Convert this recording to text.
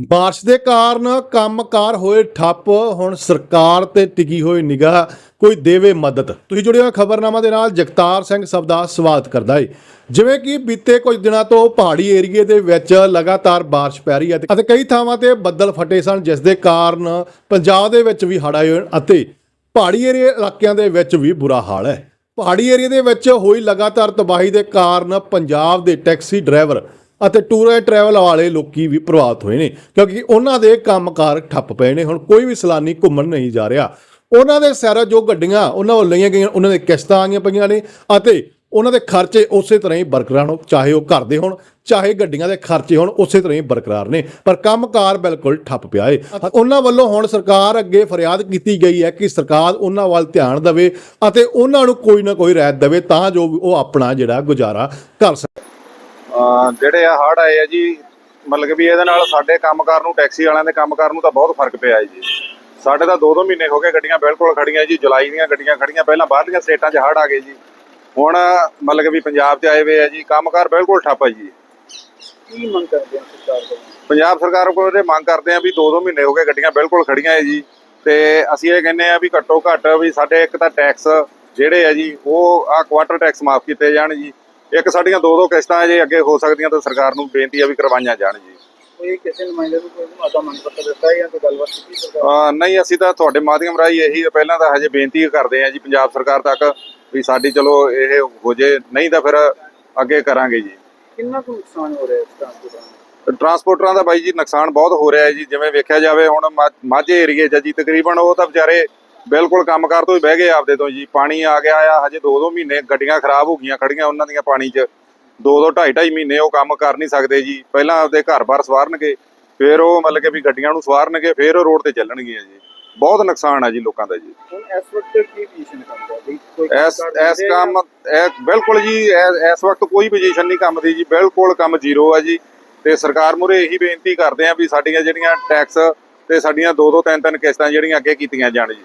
ਬਾਰਿਸ਼ ਦੇ ਕਾਰਨ ਕੰਮਕਾਰ ਹੋਏ ਠੱਪ, ਹੁਣ ਸਰਕਾਰ ਤੇ ਟਿਕੀ ਹੋਈ ਨਿਗਾਹ, ਕੋਈ ਦੇਵੇ ਮਦਦ। ਤੁਸੀਂ ਜੁੜੇ ਹੋ ਖਬਰਨਾਮਾ ਦੇ ਨਾਲ ਜਗਤਾਰ ਸਿੰਘ ਸਭ ਦਾ ਸਵਾਗਤ ਕਰਦਾ ਹੈ ਜਿਵੇਂ ਕਿ ਬੀਤੇ ਕੁਝ ਦਿਨਾਂ ਤੋਂ ਪਹਾੜੀ ਏਰੀਏ ਦੇ ਵਿੱਚ ਲਗਾਤਾਰ ਬਾਰਿਸ਼ ਪੈ ਰਹੀ ਹੈ ਅਤੇ ਕਈ ਥਾਵਾਂ ਤੇ ਬੱਦਲ ਫਟੇ ਸਨ, ਜਿਸ ਦੇ ਕਾਰਨ ਪੰਜਾਬ ਦੇ ਵਿੱਚ ਵੀ ਹੜ੍ਹ ਆਏ ਅਤੇ ਪਹਾੜੀ ਏਰੀਏ ਇਲਾਕਿਆਂ ਦੇ ਵਿੱਚ ਵੀ ਬੁਰਾ ਹਾਲ ਹੈ। ਪਹਾੜੀ ਏਰੀਏ ਦੇ ਵਿੱਚ ਹੋਈ ਲਗਾਤਾਰ ਤਬਾਹੀ ਦੇ ਕਾਰਨ ਪੰਜਾਬ ਦੇ ਟੈਕਸੀ ਡਰਾਈਵਰ ਅਤੇ ਟੂਰ ਐਂਡ ਟਰੈਵਲ ਵਾਲੇ ਲੋਕੀ ਵੀ ਪ੍ਰਭਾਵਿਤ ਹੋਏ ਨੇ, ਕਿਉਂਕਿ ਉਹਨਾਂ ਦੇ ਕੰਮਕਾਰ ਠੱਪ ਪਏ ਨੇ, ਹੁਣ ਕੋਈ ਵੀ ਸੈਲਾਨੀ ਘੁੰਮਣ ਨਹੀਂ ਜਾ ਰਿਹਾ। ਉਹਨਾਂ ਦੇ ਸਾਰਾ ਜੋ ਗੱਡੀਆਂ ਉਹਨਾਂ ਵੱਲ ਲਈਆਂ ਗਈਆਂ, ਉਹਨਾਂ ਦੇ ਕਿਸ਼ਤਾਂ ਆਈਆਂ ਪਈਆਂ ਨੇ, ਅਤੇ ਉਹਨਾਂ ਦੇ ਖਰਚੇ ਉਸੇ ਤਰ੍ਹਾਂ ਹੀ ਬਰਕਰਾਰ ਹੋਣ, ਚਾਹੇ ਉਹ ਘਰ ਦੇ ਹੋਣ, ਚਾਹੇ ਗੱਡੀਆਂ ਦੇ ਖਰਚੇ ਹੋਣ, ਉਸੇ ਤਰ੍ਹਾਂ ਹੀ ਬਰਕਰਾਰ ਨੇ। ਪਰ ਕੰਮਕਾਰ ਬਿਲਕੁਲ ਠੱਪ ਪਿਆ ਏ। ਉਹਨਾਂ ਵੱਲੋਂ ਹੁਣ ਸਰਕਾਰ ਅੱਗੇ ਫਰਿਆਦ ਕੀਤੀ ਗਈ ਹੈ ਕਿ ਸਰਕਾਰ ਉਹਨਾਂ ਵੱਲ ਧਿਆਨ ਦੇਵੇ ਅਤੇ ਉਹਨਾਂ ਨੂੰ ਕੋਈ ਨਾ ਕੋਈ ਰਾਇਤ ਦੇਵੇ, ਤਾਂ ਜੋ ਉਹ ਆਪਣਾ ਜਿਹੜਾ ਗੁਜ਼ਾਰਾ ਕਰ ਸਕੇ ਜਿਹੜੇ ਆ ਹੜ ਆਏ ਆ ਜੀ ਮਤਲਬ ਵੀ ਇਹਦੇ ਨਾਲ ਸਾਡੇ ਕੰਮਕਾਰ ਨੂੰ ਟੈਕਸੀ ਵਾਲਿਆਂ ਦੇ ਕੰਮਕਾਰ ਨੂੰ ਤਾਂ ਬਹੁਤ ਫ਼ਰਕ ਪਿਆ ਹੈ ਜੀ। ਸਾਡੇ ਤਾਂ 2-2 ਮਹੀਨੇ ਹੋ ਗਏ ਗੱਡੀਆਂ ਬਿਲਕੁਲ ਖੜੀਆਂ ਜੀ ਜੁਲਾਈ ਦੀਆਂ ਗੱਡੀਆਂ ਖੜੀਆਂ ਪਹਿਲਾਂ ਬਾਹਰਲੀਆਂ ਸਟੇਟਾਂ 'ਚ ਹੜ ਆ ਗਏ ਜੀ। ਹੁਣ ਮਤਲਬ ਵੀ ਪੰਜਾਬ 'ਚ ਆਏ ਹੋਏ ਆ ਜੀ ਕੰਮਕਾਰ ਬਿਲਕੁਲ ਠੱਪ ਹੈ ਜੀ। ਕੀ ਮੰਗ ਕਰਦੇ ਆ ਸਰਕਾਰ ਤੋਂ? ਪੰਜਾਬ ਸਰਕਾਰ ਕੋਲ ਇਹ ਮੰਗ ਕਰਦੇ ਆ ਵੀ 2-2 ਮਹੀਨੇ ਹੋ ਗਏ ਗੱਡੀਆਂ ਬਿਲਕੁਲ ਖੜੀਆਂ ਹੈ ਜੀ। ਤੇ ਅਸੀਂ ਇਹ ਕਹਿੰਦੇ ਆ ਵੀ ਘੱਟੋ ਘੱਟ ਵੀ ਸਾਡੇ ਇੱਕ ਤਾਂ ਟੈਕਸ ਜਿਹੜੇ ਆ ਜੀ ਉਹ ਆ ਕੁਆਟਰ ਟੈਕਸ ਮਾਫ ਕੀਤੇ ਜਾਣ ਜੀ। ਇੱਕ ਸਾਡੀਆਂ ਦੋ ਦੋ ਕਿਸ਼ਤਾਂ ਜੇ ਅੱਗੇ ਹੋ ਸਕਦੀਆਂ ਤਾਂ ਸਰਕਾਰ ਨੂੰ ਬੇਨਤੀ ਆ ਵੀ ਕਰਵਾਈਆਂ ਜਾਣ ਜੀ। ਕੋਈ ਕਿਸੇ ਨੁਮਾਇੰਦੇ ਨੂੰ ਕੋਈ ਆਦਾ ਮੰਗ ਪੱਤਰ ਦਿੱਤਾ ਹੈ ਜਾਂ ਕੋਈ ਗੱਲਬਾਤ ਕੀਤੀ ਸਰਕਾਰ ਅਹ ਨਹੀਂ ਅਸੀਂ ਤਾਂ ਤੁਹਾਡੇ ਮਾਧਿਅਮ ਰਾਹੀਂ ਇਹੀ ਪਹਿਲਾਂ ਤਾਂ ਹਜੇ ਬੇਨਤੀ ਕਰਦੇ ਆ ਜੀ ਪੰਜਾਬ ਸਰਕਾਰ ਤੱਕ ਵੀ ਸਾਡੀ ਚਲੋ ਇਹ ਹੋ ਜੇ ਨਹੀਂ ਤਾਂ ਫਿਰ ਅੱਗੇ ਕਰਾਂਗੇ ਜੀ। ਕਿੰਨਾ ਕੁ ਨੁਕਸਾਨ ਹੋ ਰਿਹਾ ਇਸ ਟ੍ਰਾਂਸਪੋਰਟ ਦਾ ਟਰਾਂਸਪੋਰਟਰਾਂ ਦਾ ਬਾਈ ਜੀ ਨੁਕਸਾਨ ਬਹੁਤ ਹੋ ਰਿਹਾ ਹੈ ਜੀ। ਜਿਵੇਂ ਵੇਖਿਆ ਜਾਵੇ ਹੁਣ ਮਾਝੇ ਏਰੀਏ 'ਚ ਜੀ ਤਕਰੀਬਨ ਉਹ ਤਾਂ ਵਿਚਾਰੇ ਬਿਲਕੁਲ ਕੰਮਕਾਰ ਤੋਂ ਹੀ ਬਹਿ ਗਏ ਆਪਦੇ ਤੋਂ ਜੀ। ਪਾਣੀ ਆ ਗਿਆ ਆ ਹਜੇ 2-2 ਮਹੀਨੇ ਗੱਡੀਆਂ ਖਰਾਬ ਹੋ ਗਈਆਂ ਖੜੀਆਂ ਉਹਨਾਂ ਦੀਆਂ ਪਾਣੀ 'ਚ। 2-2 2.5 ਮਹੀਨੇ ਉਹ ਕੰਮ ਕਰ ਨਹੀਂ ਸਕਦੇ ਜੀ। ਪਹਿਲਾਂ ਆਪਦੇ ਘਰ-ਬਾਰ ਸਵਾਰਨਗੇ ਫਿਰ ਉਹ ਮਤਲਬ ਕਿ ਵੀ ਗੱਡੀਆਂ ਨੂੰ ਸਵਾਰਨਗੇ ਫਿਰ ਉਹ ਰੋਡ ਤੇ ਚੱਲਣਗੀਆਂ ਜੀ। ਬਹੁਤ ਨੁਕਸਾਨ ਆ ਜੀ ਲੋਕਾਂ ਦਾ ਜੀ। ਹੁਣ ਇਸ ਵਕਤ ਕੀ ਪੋਜੀਸ਼ਨ ਕਰਦਾ ਵੀ ਕੋਈ ਇਸ ਕੰਮਕਾਰ ਇਸ ਦਿੰਦੇ ਆ? ਕੰਮ ਇਹ ਬਿਲਕੁਲ ਜੀ ਇਸ ਵਕਤ ਕੋਈ ਪੋਜੀਸ਼ਨ ਨਹੀਂ ਕੰਮ ਦੀ ਜੀ। ਬਿਲਕੁਲ ਕੰਮ ਜ਼ੀਰੋ ਆ ਜੀ। ਤੇ ਸਰਕਾਰ ਮੁਰੇ ਇਹੀ ਬੇਨਤੀ ਕਰਦੇ ਆ ਵੀ ਸਾਡੀਆਂ ਜਿਹੜੀਆਂ ਟੈਕਸ ਤੇ ਸਾਡੀਆਂ ਦੋ ਦੋ ਤਿੰਨ ਤਿੰਨ ਕਿਸ਼ਤਾਂ ਜਿਹੜੀਆਂ ਅੱਗੇ ਕੀਤੀਆਂ ਜਾਣ ਜੀ।